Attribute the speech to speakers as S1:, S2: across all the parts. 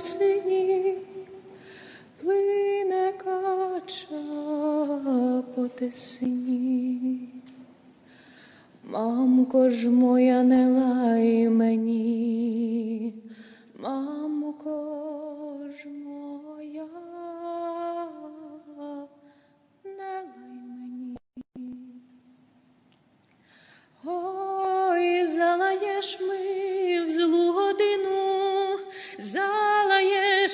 S1: сині, плине кача по тесні. Мамко ж моя не лай мені, мамко.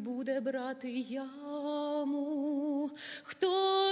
S1: буде брати яму? Хто